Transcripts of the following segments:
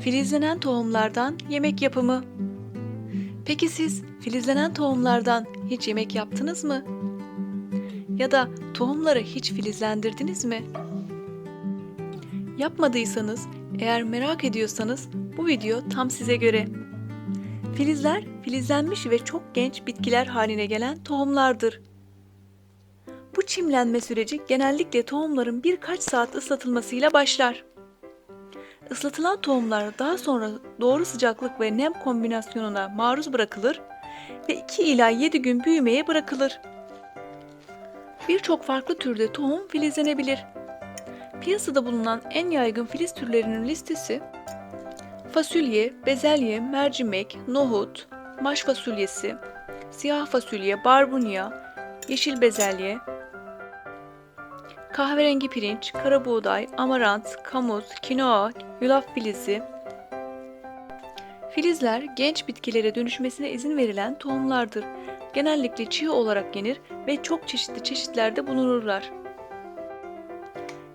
Filizlenen tohumlardan yemek yapımı. Peki siz filizlenen tohumlardan hiç yemek yaptınız mı? Ya da tohumları hiç filizlendirdiniz mi? Yapmadıysanız, eğer merak ediyorsanız bu video tam size göre. Filizler, filizlenmiş ve çok genç bitkiler haline gelen tohumlardır. Bu çimlenme süreci genellikle tohumların birkaç saat ıslatılmasıyla başlar. Islatılan tohumlar daha sonra doğru sıcaklık ve nem kombinasyonuna maruz bırakılır ve 2 ila 7 gün büyümeye bırakılır. Birçok farklı türde tohum filizlenebilir. Piyasada bulunan en yaygın filiz türlerinin listesi fasulye, bezelye, mercimek, nohut, maş fasulyesi, siyah fasulye, barbunya, yeşil bezelye, kahverengi pirinç, kara buğday, amarant, kamut, kinoa, yulaf filizi. Filizler genç bitkilere dönüşmesine izin verilen tohumlardır. Genellikle çiğ olarak yenir ve çok çeşitli çeşitlerde bulunurlar.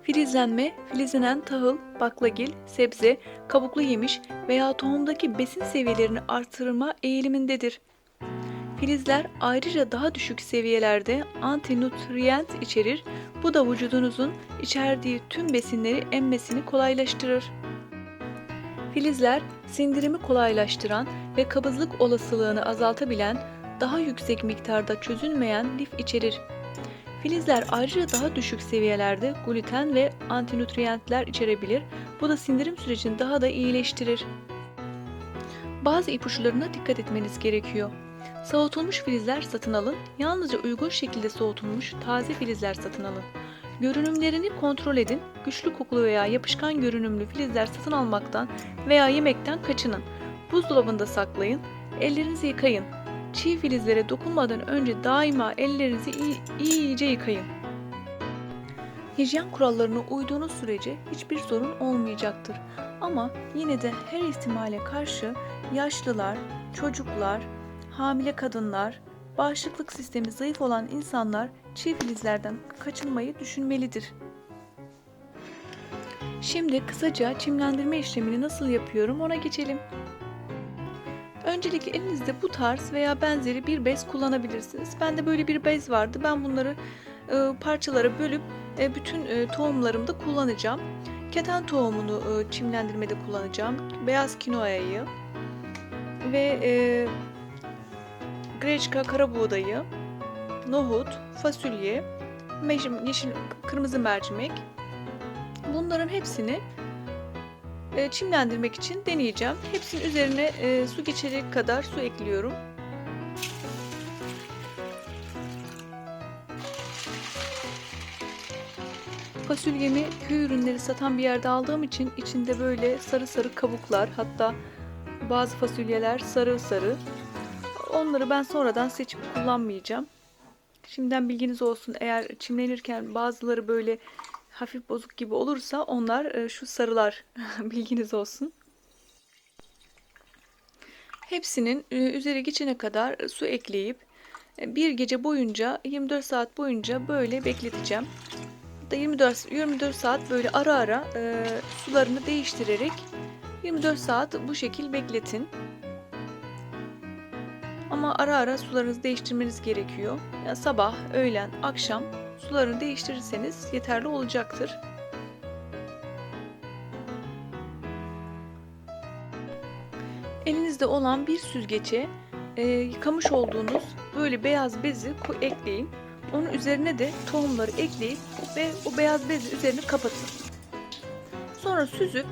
Filizlenme, filizlenen tahıl, baklagil, sebze, kabuklu yemiş veya tohumdaki besin seviyelerini artırma eğilimindedir. Filizler ayrıca daha düşük seviyelerde antinutrient içerir. Bu da vücudunuzun içerdiği tüm besinleri emmesini kolaylaştırır. Filizler sindirimi kolaylaştıran ve kabızlık olasılığını azaltabilen, daha yüksek miktarda çözünmeyen lif içerir. Filizler ayrıca daha düşük seviyelerde gluten ve antinutriyentler içerebilir. Bu da sindirim sürecini daha da iyileştirir. Bazı ipuçlarına dikkat etmeniz gerekiyor. Soğutulmuş filizler satın alın. Yalnızca uygun şekilde soğutulmuş taze filizler satın alın. Görünümlerini kontrol edin. Güçlü kokulu veya yapışkan görünümlü filizler satın almaktan veya yemekten kaçının. Buzdolabında saklayın. Ellerinizi yıkayın. Çiğ filizlere dokunmadan önce daima ellerinizi iyi, iyice yıkayın. Hijyen kurallarına uyduğunuz sürece hiçbir sorun olmayacaktır. Ama yine de her ihtimale karşı yaşlılar, çocuklar, hamile kadınlar, bağışıklık sistemi zayıf olan insanlar çiğ filizlerden kaçınmayı düşünmelidir. Şimdi kısaca çimlendirme işlemini nasıl yapıyorum ona geçelim. Öncelikle elinizde bu tarz veya benzeri bir bez kullanabilirsiniz. Bende böyle bir bez vardı. Ben bunları e, parçalara bölüp e, bütün e, tohumlarımda kullanacağım. Keten tohumunu e, çimlendirmede kullanacağım. Beyaz kinoayı ve e, greçka kara buğdayı, nohut, fasulye, meşim- yeşil kırmızı mercimek. Bunların hepsini e, çimlendirmek için deneyeceğim. Hepsinin üzerine e, su geçecek kadar su ekliyorum. Fasulyemi köy ürünleri satan bir yerde aldığım için içinde böyle sarı sarı kabuklar hatta bazı fasulyeler sarı sarı. Onları ben sonradan seçip kullanmayacağım. Şimdiden bilginiz olsun eğer çimlenirken bazıları böyle hafif bozuk gibi olursa onlar e, şu sarılar bilginiz olsun. Hepsinin e, üzeri geçene kadar su ekleyip e, bir gece boyunca 24 saat boyunca böyle bekleteceğim. Da 24 24 saat böyle ara ara e, sularını değiştirerek 24 saat bu şekil bekletin. Ama ara ara sularınızı değiştirmeniz gerekiyor. Yani sabah, öğlen, akşam sularını değiştirirseniz yeterli olacaktır. Elinizde olan bir süzgece e, yıkamış olduğunuz böyle beyaz bezi ekleyin. Onun üzerine de tohumları ekleyip ve o beyaz bezi üzerine kapatın. Sonra süzüp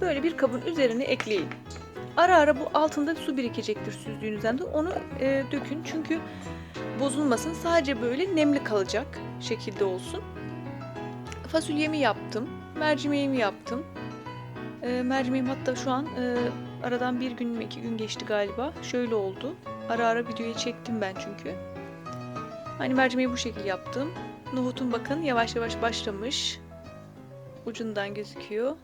böyle bir kabın üzerine ekleyin. Ara ara bu altında su birikecektir süzdüğünüzden de onu e, dökün çünkü bozulmasın. Sadece böyle nemli kalacak şekilde olsun. Fasulyemi yaptım. Mercimeğimi yaptım. E, mercimeğim hatta şu an e, aradan bir gün mü iki gün geçti galiba. Şöyle oldu. Ara ara videoyu çektim ben çünkü. Hani mercimeği bu şekilde yaptım. Nohutun bakın yavaş yavaş başlamış. Ucundan gözüküyor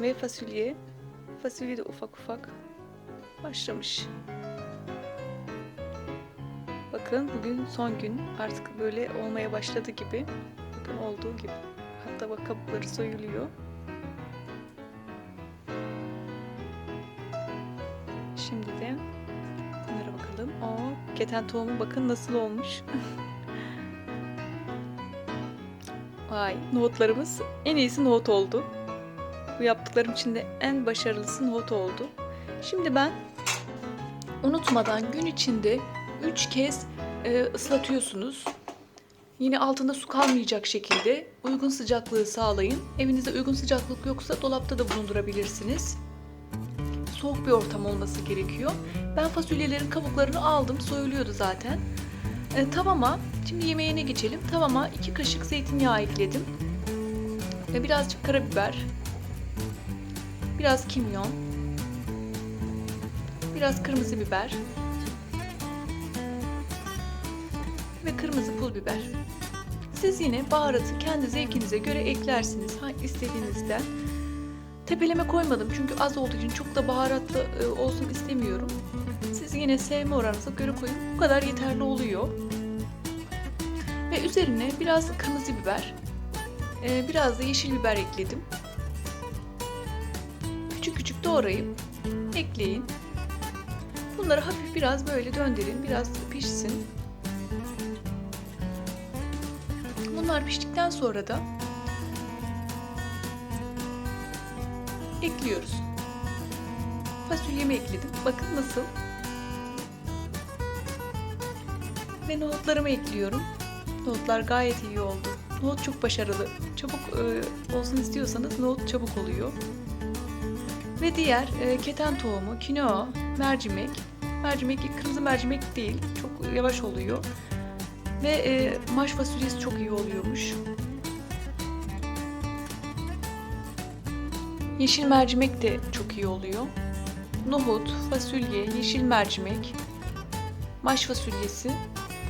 ve fasulye. Fasulye de ufak ufak başlamış. Bakın bugün son gün artık böyle olmaya başladı gibi. Bakın olduğu gibi. Hatta bak kabukları soyuluyor. Şimdi de bunlara bakalım. O keten tohumu bakın nasıl olmuş. Vay nohutlarımız en iyisi nohut oldu. Bu yaptıklarım içinde en başarılısı nohut oldu. Şimdi ben unutmadan gün içinde 3 kez e, ıslatıyorsunuz. Yine altında su kalmayacak şekilde uygun sıcaklığı sağlayın. Evinizde uygun sıcaklık yoksa dolapta da bulundurabilirsiniz. Soğuk bir ortam olması gerekiyor. Ben fasulyelerin kabuklarını aldım. Soyuluyordu zaten. E, tavama, şimdi yemeğine geçelim. Tavama 2 kaşık zeytinyağı ekledim. Ve birazcık karabiber. Biraz kimyon. Biraz kırmızı biber. Ve kırmızı pul biber. Siz yine baharatı kendi zevkinize göre eklersiniz. İstediğinizden. Tepeleme koymadım çünkü az olduğu için çok da baharatlı e, olsun istemiyorum. Siz yine sevme oranınıza göre koyun. Bu kadar yeterli oluyor. Ve üzerine biraz kırmızı biber, e, biraz da yeşil biber ekledim. Doğrayıp ekleyin. Bunları hafif biraz böyle döndürün, biraz pişsin. Bunlar piştikten sonra da ekliyoruz. Fasulyemi ekledim. Bakın nasıl. Ve nohutlarımı ekliyorum. Nohutlar gayet iyi oldu. Nohut çok başarılı. Çabuk e, olsun istiyorsanız nohut çabuk oluyor. Ve diğer e, keten tohumu, kinoa, mercimek. Mercimek kırmızı mercimek değil. Çok yavaş oluyor. Ve e, maş fasulyesi çok iyi oluyormuş. Yeşil mercimek de çok iyi oluyor. Nohut, fasulye, yeşil mercimek, maş fasulyesi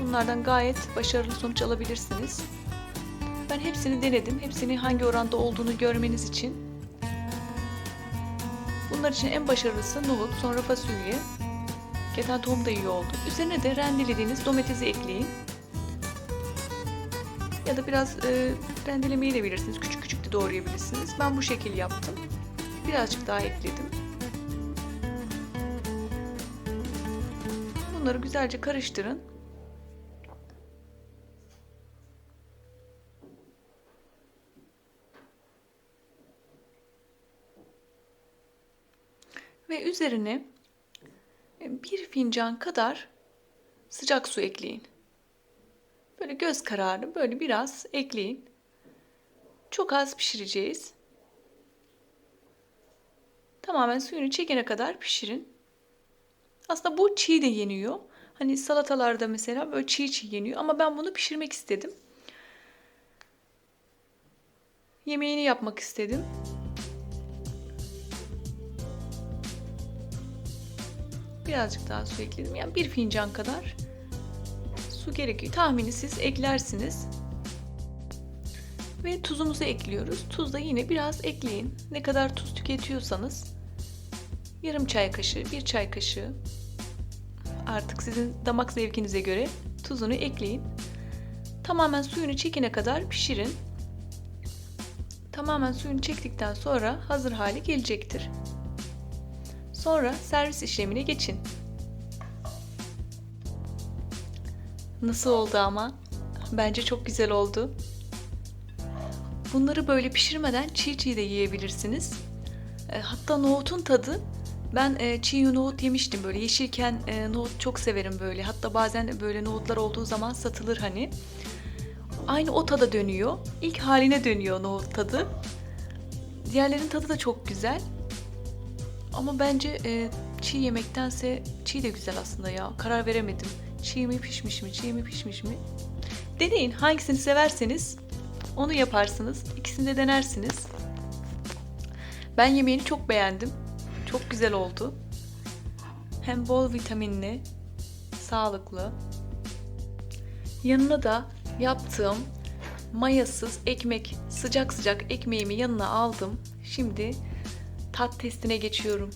bunlardan gayet başarılı sonuç alabilirsiniz. Ben hepsini denedim. Hepsini hangi oranda olduğunu görmeniz için. Bunlar için en başarılısı nohut, sonra fasulye. Keten tohum da iyi oldu. Üzerine de rendelediğiniz domatesi ekleyin. Ya da biraz e, rendelemeyi de bilirsiniz. Küçük küçük de doğrayabilirsiniz. Ben bu şekil yaptım. Birazcık daha ekledim. Bunları güzelce karıştırın. Üzerine bir fincan kadar sıcak su ekleyin. Böyle göz kararı böyle biraz ekleyin. Çok az pişireceğiz. Tamamen suyunu çekene kadar pişirin. Aslında bu çiğ de yeniyor. Hani salatalarda mesela böyle çiğ çiğ yeniyor ama ben bunu pişirmek istedim. Yemeğini yapmak istedim. Birazcık daha su ekledim. Yani bir fincan kadar su gerekiyor. Tahmini siz eklersiniz. Ve tuzumuzu ekliyoruz. Tuz da yine biraz ekleyin. Ne kadar tuz tüketiyorsanız yarım çay kaşığı, bir çay kaşığı artık sizin damak zevkinize göre tuzunu ekleyin. Tamamen suyunu çekene kadar pişirin. Tamamen suyunu çektikten sonra hazır hale gelecektir. Sonra servis işlemine geçin. Nasıl oldu ama? Bence çok güzel oldu. Bunları böyle pişirmeden çiğ çiğ de yiyebilirsiniz. E, hatta nohutun tadı ben e, çiğ nohut yemiştim böyle yeşilken e, nohut çok severim böyle. Hatta bazen böyle nohutlar olduğu zaman satılır hani. Aynı o tada dönüyor. İlk haline dönüyor nohut tadı. Diğerlerin tadı da çok güzel. Ama bence e, çiğ yemektense çiğ de güzel aslında ya. Karar veremedim. Çiğ mi pişmiş mi, çiğ mi pişmiş mi? Deneyin hangisini severseniz onu yaparsınız. İkisini de denersiniz. Ben yemeğini çok beğendim. Çok güzel oldu. Hem bol vitaminli, sağlıklı. Yanına da yaptığım mayasız ekmek, sıcak sıcak ekmeğimi yanına aldım. Şimdi tat testine geçiyorum.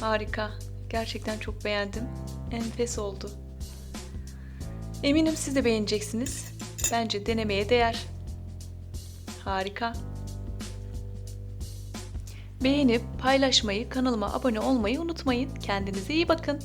Harika. Gerçekten çok beğendim. Enfes oldu. Eminim siz de beğeneceksiniz. Bence denemeye değer. Harika. Beğenip paylaşmayı, kanalıma abone olmayı unutmayın. Kendinize iyi bakın.